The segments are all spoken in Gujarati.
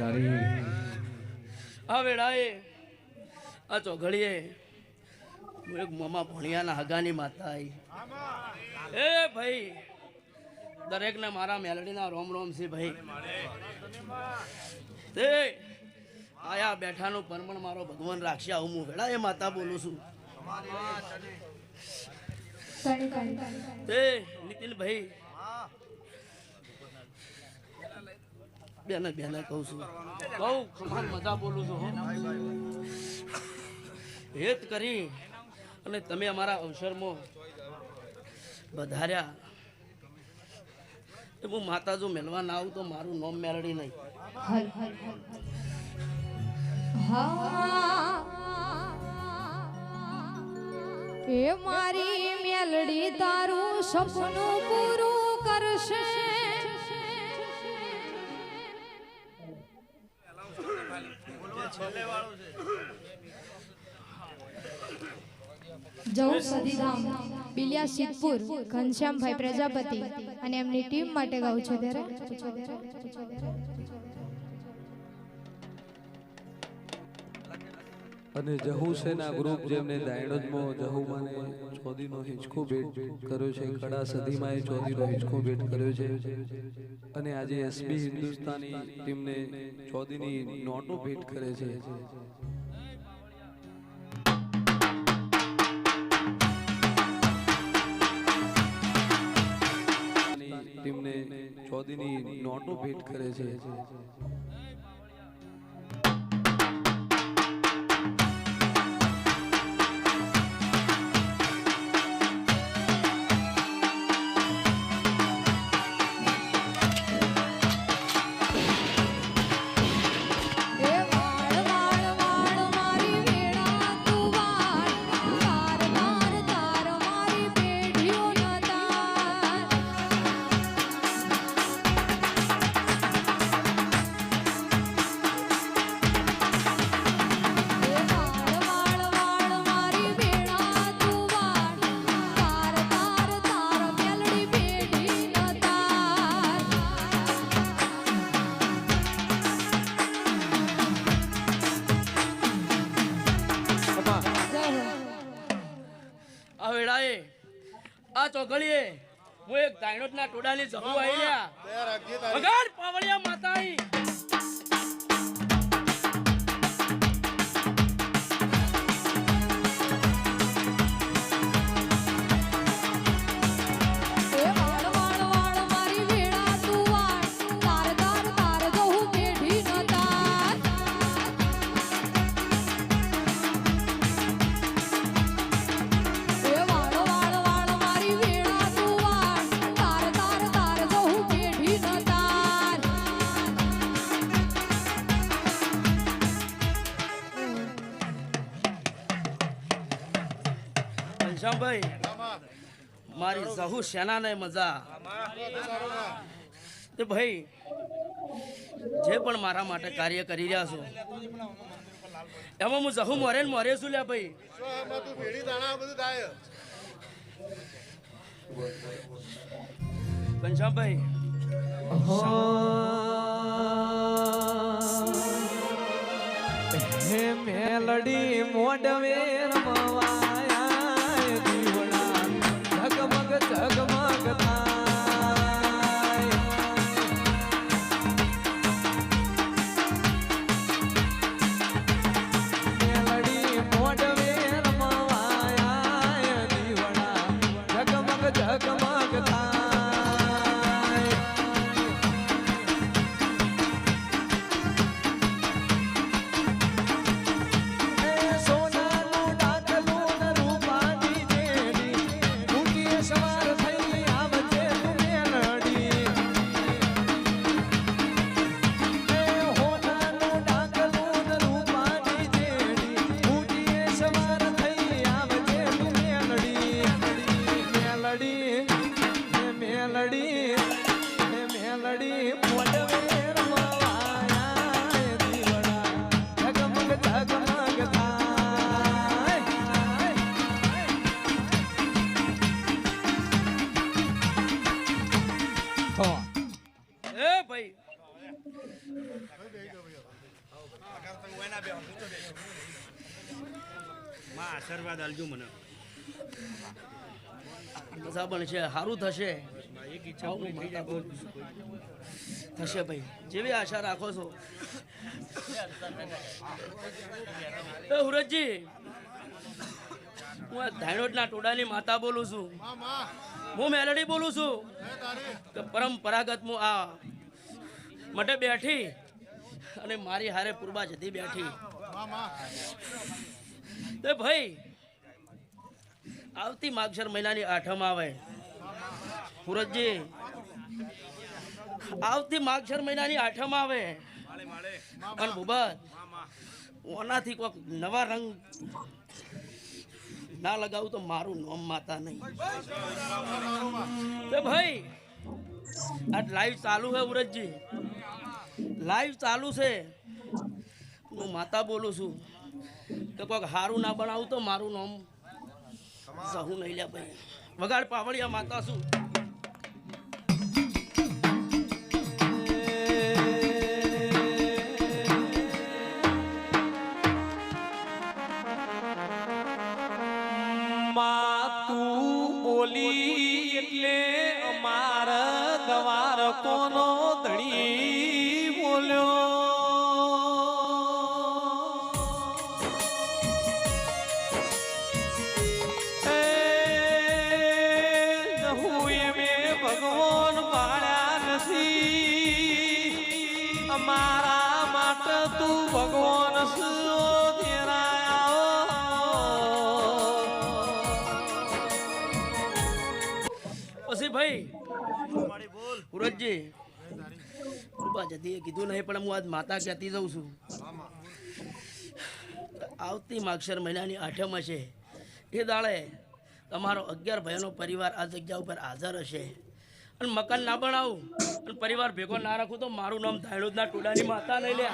તારી આ વેળાએ આ ચોઘડીએ એક મામા ભણિયાના હગાની માતા આવી એ ભાઈ દરેકને મારા મેલડીના રોમ રોમ છે ભાઈ. તે આયા બેઠાનું પરમણ મારો ભગવાન રાખશે આવું હું વેળા એ માતા બોલું છું. તે નીતિનભાઈ બેને બેને કહું છું. બહુ સમાન મજા બોલું છું એ હેત કરી અને તમે અમારા અવસરમાં વધાર્યા. એ હું માતા જો મેળવા ના આવું તો મારું નોમ મેળડી નહીં. હા. એ મારી મેલડી તારું સપનું પૂરું કરશે. જવું સદીધામ બિલિયા સિદ્ધપુર ઘનશ્યામભાઈ પ્રજાપતિ અને એમની ટીમ માટે ગાઉં છું ત્યારે. અને જહુ સેના ગ્રુપ જેમને દાયણોજમાં જહુમાને ચોદીનો હિંચકો ભેટ કર્યો છે કડા સદીમાં એ ચોદીનો હિંચકો ભેટ કર્યો છે. અને આજે એસબી હિન્દુસ્તાની ટીમને ચોદીની નોટો ભેટ કરે છે. ટીમને ચોદીની નોટો ભેટ કરે છે. આ ચોઘડીએ. હું એક દાયણોટના ટોડાની જહુ આવી રહ્યા વગાડ ઘનશ્યામભાઈ મારી જહુ સેનાને મજા. ભાઈ, જે પણ મારા માટે કાર્ય કરી રહ્યા છો, એમાં હું જહુ મોરે મોરે છું લ્યા ભાઈ. ઘનશ્યામભાઈ મેલડી મોડવે રમવાયા આશીર્વાદ આલજો મને. મજા પણ છે સારું થશે. થશે ભાઈ. જેવી આશા રાખો છો. એ હુરતજી હું ધાયણોટના ટોડાની માતા બોલું છું. હું મેલડી બોલું છું. કે પરંપરાગત હું આ માટે બેઠી. અને મારી હારે પૂર્વા જતી બેઠી. તે ભાઈ, આવતી માગસર મહિનાની આઠમ આવે. સુરતજી આવતી માગસર મહિનાની આઠમ આવે. અને ભૂબત ઓનાથી કોઈક નવા રંગ ના લગાવું તો મારું નોમ માતા નહીં. તે ભાઈ, આ લાઈવ ચાલુ હે ઉરજજી. લાઈવ ચાલુ છે. હું માતા બોલું છું. કે કોઈક હારું ના બનાવું તો મારું નામ સહુ નહીં લે ભાઈ. વગાડ પાવડિયા માતા શું અમારા માટે તું ભગવાન પછી ભાઈ સુરજજી કૃપા જતી કીધું નહીં, પણ હું આજ માતા કહેતી જઉં છું. આવતી માગશર મહિનાની આઠમ હશે. એ દાડે તમારો અગિયાર ભાઈનો પરિવાર આ જગ્યા ઉપર હાજર હશે. અને મકાન ના બનાવું. અને પરિવાર ભેગો ના રાખું તો મારું નામ ધાયણુદના ટોડાની માતા નહીં લે.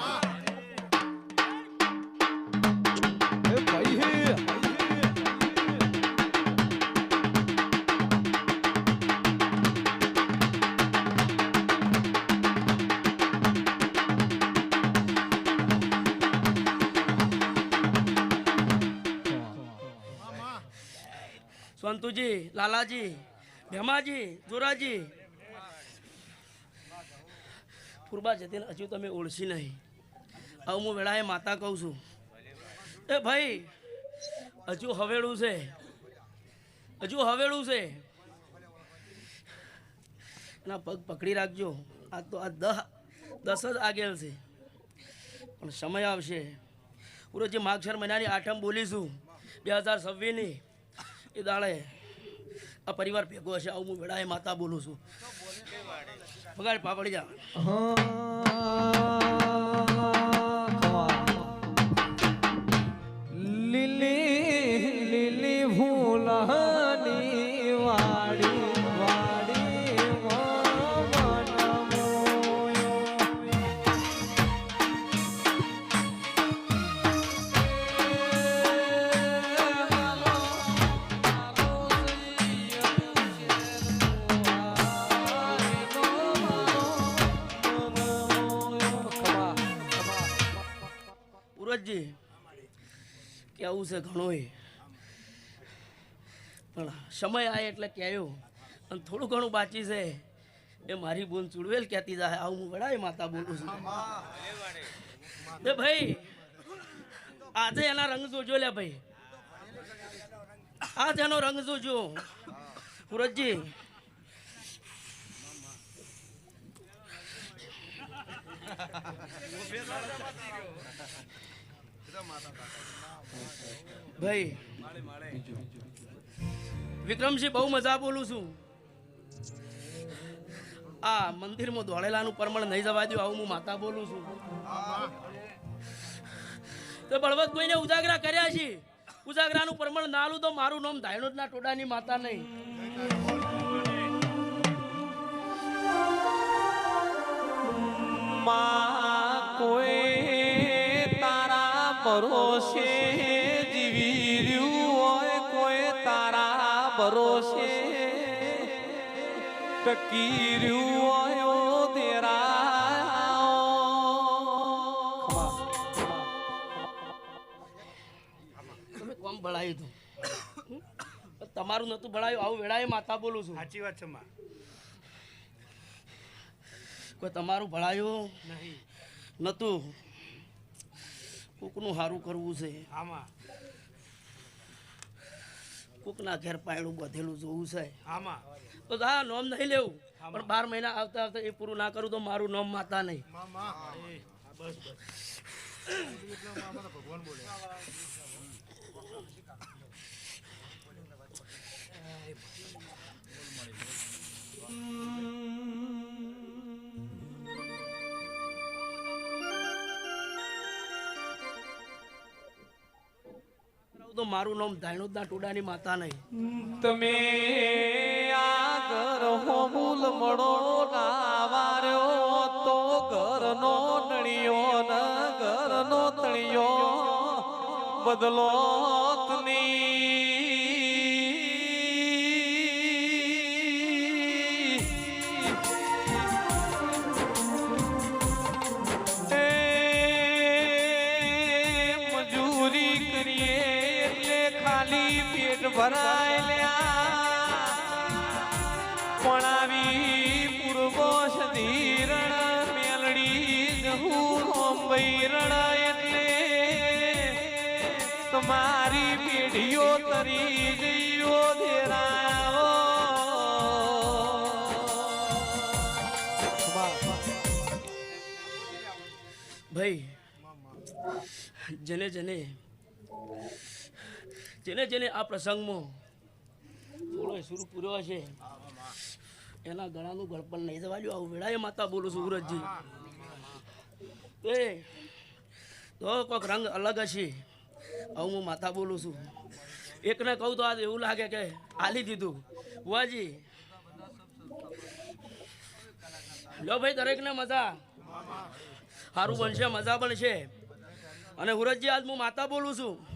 સંતુજી લાલાજી ભેમાજી જોરાજી. ફુરબા જતીને હજુ તમે ઓળશી નહીં. હવે હું વેળાએ માતા કહું છું. એ ભાઈ, હજુ હવેળું છે. હજુ હવેળું છે. એના પગ પકડી રાખજો. આ તો આ દહ, દસ જ આગેલ છે. પણ સમય આવશે. પૂરો જે માગસર મહિનાની આઠમ બોલીશું, બે હજાર છવ્વીસની. એ દાડે આ પરિવાર ભેગો હશે, આવું હું વેળાએ માતા બોલું છું. બગાડ પાપડી જા. લીલી લીલી ફૂલની કેવું છે ઘણોય. પણ સમય આવે એટલે કહેવો અને થોડું ઘણું બાકી છે. એ મારી બોન ચુડવેલ કહેતી જાય આવું હું વડાય માતા બોલું છું. એ ભાઈ, આજે એના રંગ જોજો લે ભાઈ. આજ એનો રંગ જોજો. સુરજજી. ભાઈ વિક્રમસિંહ બહુ મજા બોલું છું. આ મંદિરમાં દોડેલાનું પરમણ નહીં જવા દઉં આવું હું માતા બોલું છું. તો બળવત કોઈને ઉજાગરા કર્યા છે. ઉજાગરાનું પરમણ નાલું તો મારું નામ ધાયણોદના ટોડાની માતા નહીં. કોઈ તારા ભરોસે તેરા તમે કોમ તમારું નતું ભળાયું આવું વેળાએ માતા બોલું છું. સાચી વાત છે માં. કોઈ તમારું ભળાયું નહીં. નતું? કોકનું સારું કરવું છે. આમાં કોકના ઘેર પાયણું બધેલું જોવું છે. આમાં? તો હા નોમ નહીં લેવું. પણ બાર મહિના આવતા આવતા એ પૂરું ના કરું તો મારું નોમ માતા નહીં. ભગવાન બોલે તો મારું નામ ધાણુદના ટોડાની માતા નહીં. તમે આ ઘર હોમુલ મળો નાવાર્યો તો ઘરનો નળિયો ન ઘરનો તળિયો. બદલો ભાઈ, જેને જેને જેને જેને આ પ્રસંગમાં થોડો સુર છે એના ગળાનું ગળપણ નહીં થવા દો આવું વેળાએ માતા બોલું સુરજજી એ, તો કોઈક રંગ અલગ હશે, આવું હું માતા બોલું છું. એકને કહું તો આજે એવું લાગે કે આલી દીધું. બુઆજી. લો ભાઈ, દરેકને મજા. સારું બનશે, મજા બનશે. અને હુરતજી, આજ હું માતા બોલું છું.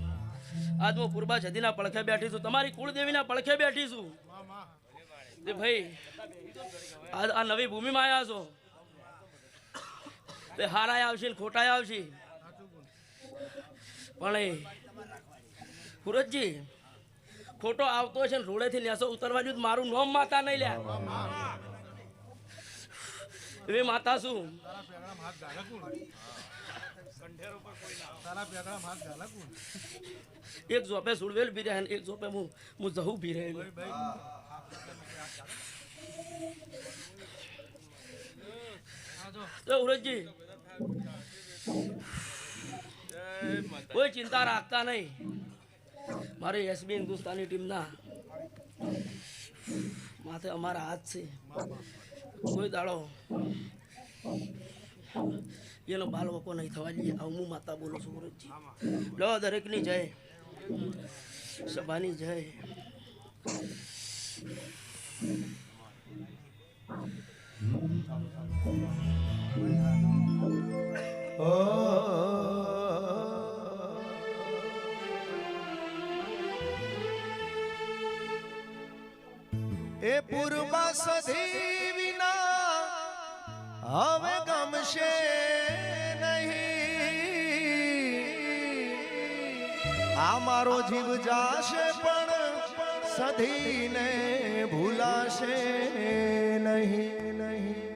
આજ હું પૂર્બા જદીના પડખે બેઠી છું. તમારી કુળદેવીના પડખે બેઠી છું. તે ભાઈ, આજ આ નવી ભૂમિમાં આવ્યા છો. તે હારાય આવશે ને ખોટાય આવશે. પણ એ ખોટો આવતો છે ને રોડેથી લેસો ઉતરવા દઉં મારું નોમ માતા નહીં લ્યા એવી માતા શું? એક ઝોપે સુડવેલ બી રહે એક જોપે હું હું જહું બી રહે ઉરજજી, કોઈ ચિંતા રાખતા નહીં. મારી એસબી હિન્દુસ્તાની ટીમના માથે અમારા હાથ છે. કોઈ દાડો એનો બાલ વકો નહીં થવા દઈએ. આવું હું માતા બોલું છું સુરતજી લો દરેકની જય. સભાની જય. એ પૂર્વા સધી વિના હવે ગમશે નહીં. આ મારો જીવ જાશે પણ સધીને ભૂલાશે નહીં નહીં.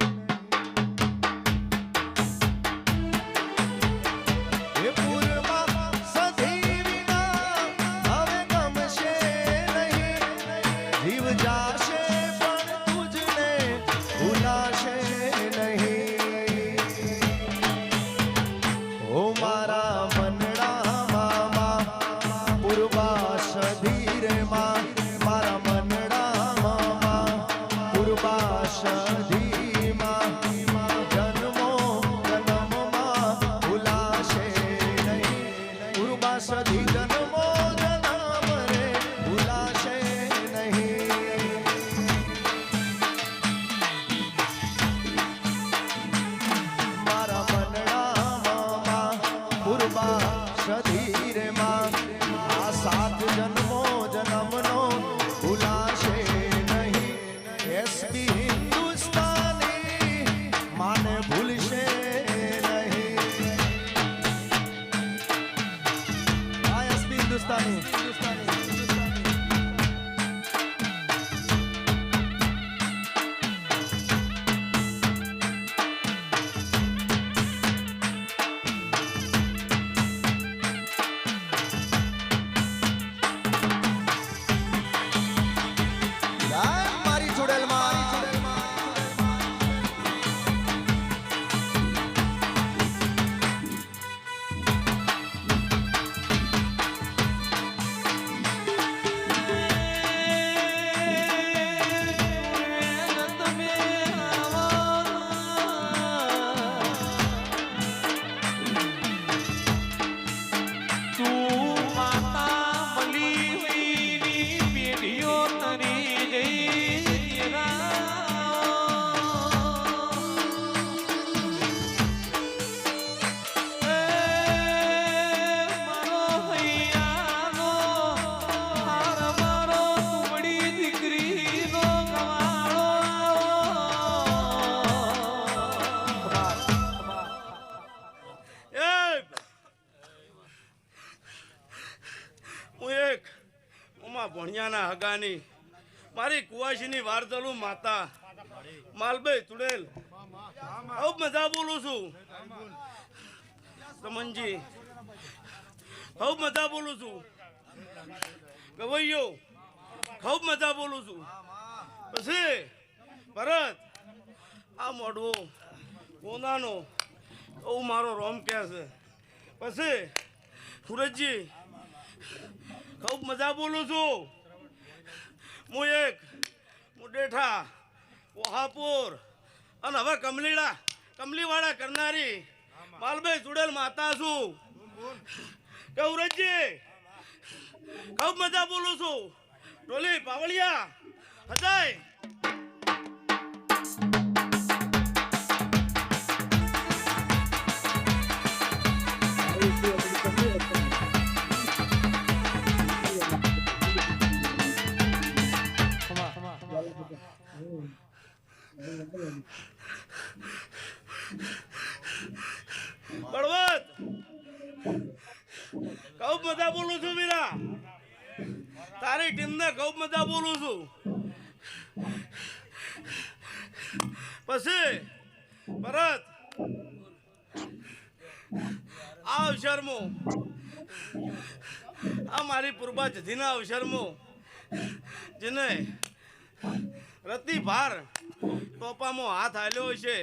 હગાની મારી કુવાશીની વાર્તાલુ માતા. માલભાઈ તુડેલ ખૂબ મજા બોલું છું. સમનજી ખૂબ મજા બોલું છું. ગવૈયો. ખૂબ મજા બોલું છું. પછી ભરત. આ મોઢવો કોનાનો? બહુ મારો રોમ કહે છે. પછી સુરજજી. ખૂબ મજા બોલું છું. હું એક મુડેઠા વહાપુર, અને હવે કમલીડા કમલીવાળા કરનારી માલભાઈ ચુડેલ માતા છું. ગૌરજી ખૂબ મજા બોલું છું. ડોલી પાવળિયા, હજાય. બળવંત જધીના અવસરમાં જેને રતિ ભાર ટોપામાં હાથ હાલ્યો છે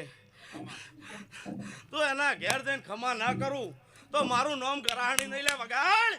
તો એના ઘેર જઈને ખમા ના કરું. તો મારું નામ ગરાહણી નહીં લે વગાડ.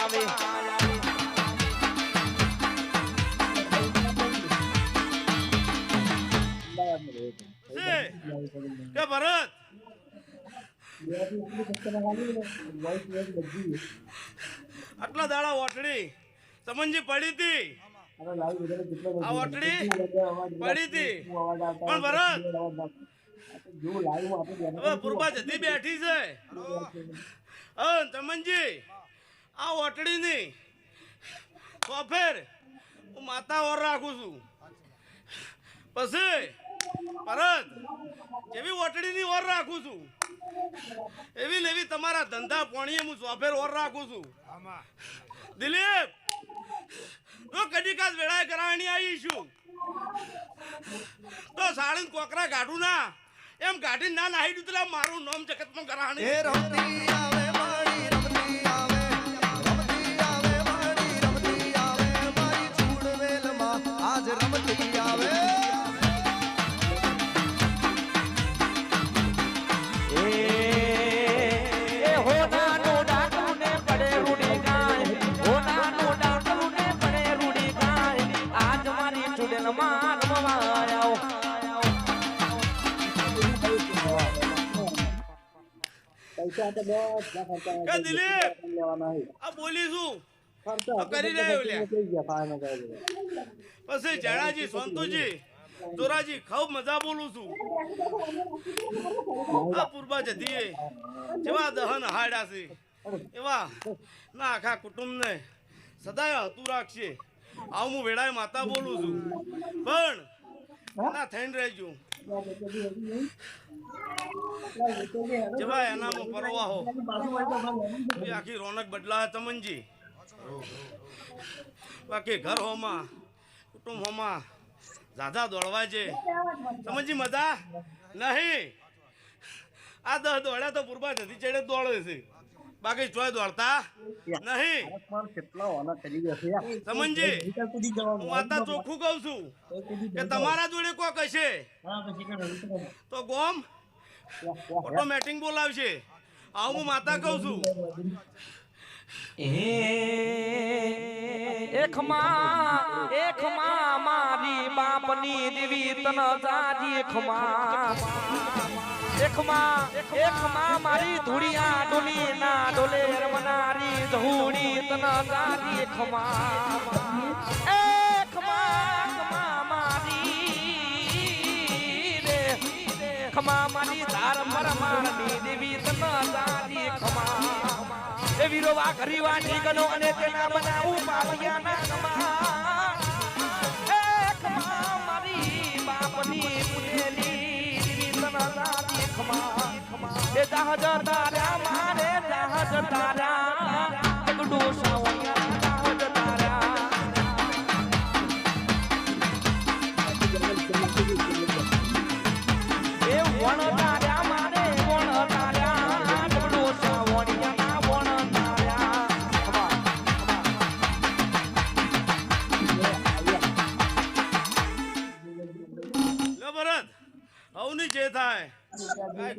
આવે. ભરત. આટલા દાડા ઓટડી. સમંજી પડી હતી. આ ઓટડી પડી હતી. પણ ભરત, હવે પૂર્વા જતી બેઠી છે. તમનજી. આ ઓટડીની. સોફેર હું માતા ઓર રાખું છું. પછી પરત એવી ઓટડીની ઓર રાખું છું એવી ને તમારા ધંધા પોણીએ હું સોફેર ઓર રાખું છું. દિલીપ તો કદી કાલ વેળાએ કરાવણી આવી છું. તો સાડીને કોકરા કાઢું ના એમ કાઢીને ના નાહી દીધું મારું નામ જગતમાં કરાવવાની કે દિલીપ આ બોલી શું? કરી રહ્યો પછી જણાજી સંતુજી ચોરાજી ખૂબ મજા બોલું છું. આ પૂર્વા જતીએ જેવા દહન હાડા છે. એવા ના આખા કુટુંબને સદાય હતું રાખશે. આવું હું વેળાએ માતા બોલું છું. પણ ના થઈને રહેજો. જેવા એનામાં પરવાહો આખી રોનક બદલાય તમનજી. બાકી ઘર હોમાં, કુટુંબ હોમાં ઝાઝા દોડવા છે. સમજી મજા? નહીં. આ દસ દોડ્યા તો પૂરબા જતી ચડે, દોડે છે. બાકી ચોય દોડતા? નહીં. સમજી હું વાતા ચોખ્ખું કહું છું કે તમારા જોડે કોક હશે? તો ગોમ. ઓટોમેટિક બોલાવશે. આવું હું માતા કહું છું. એકમાં એકમાં મારી બાપની દેવી તન જાજી એકમાં એકમાં એકમાં મારી ધૂળિયા ડોલી ના ડોલે રમનારી ધૂળી તન જાજી એકમાં એકમાં એકમાં મારી રે ખમા મારી ધાર પરમારની દેવી તન જાજી ખમા એ વિરોવા ઘરીવા ઠીકનો અને તેના બનાવું પાપિયાના કમા એ ખમા મારી બાપની પુનેલી દીવી તન જાજી એ જહાજ તારા મારે જહાજ તારા એક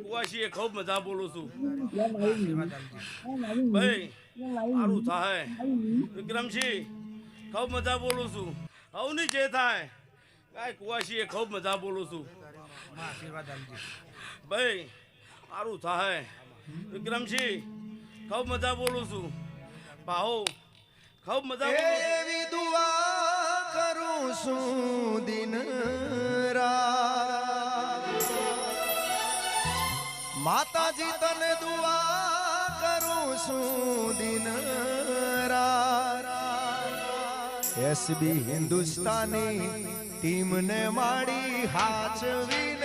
કુવાશી ખૂબ મજા બોલું છું. ભાઈ સારું થાય. વિક્રમસિંહ ખૂબ મજા બોલું છું. આવું નહીં જે થાય. કાંઈ કુવાશી ખૂબ મજા બોલું છું. ભાઈ સારું થાય. વિક્રમસિંહ ખૂબ મજા બોલું છું. ભાઉ ખૂબ મજા. એવી દુઆ કરું છું દિન રાત. માતાજી તને દુઆ કરું છું દિન એસબી હિન્દુસ્તાની ટીમને માડી હાચવીને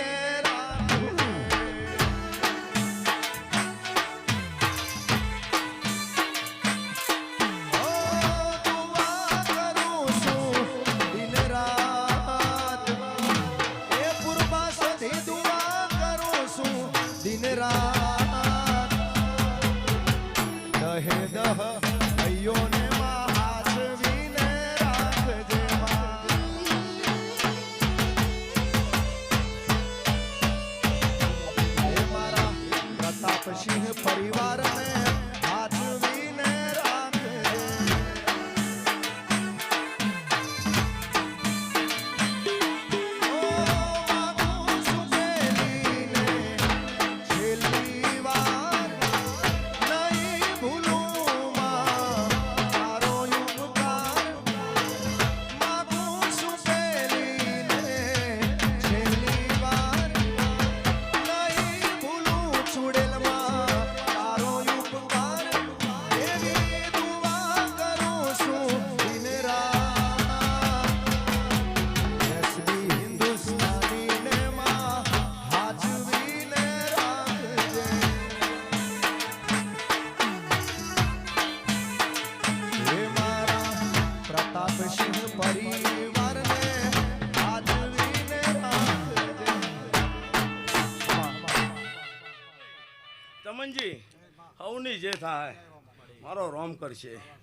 રોમ કરશે.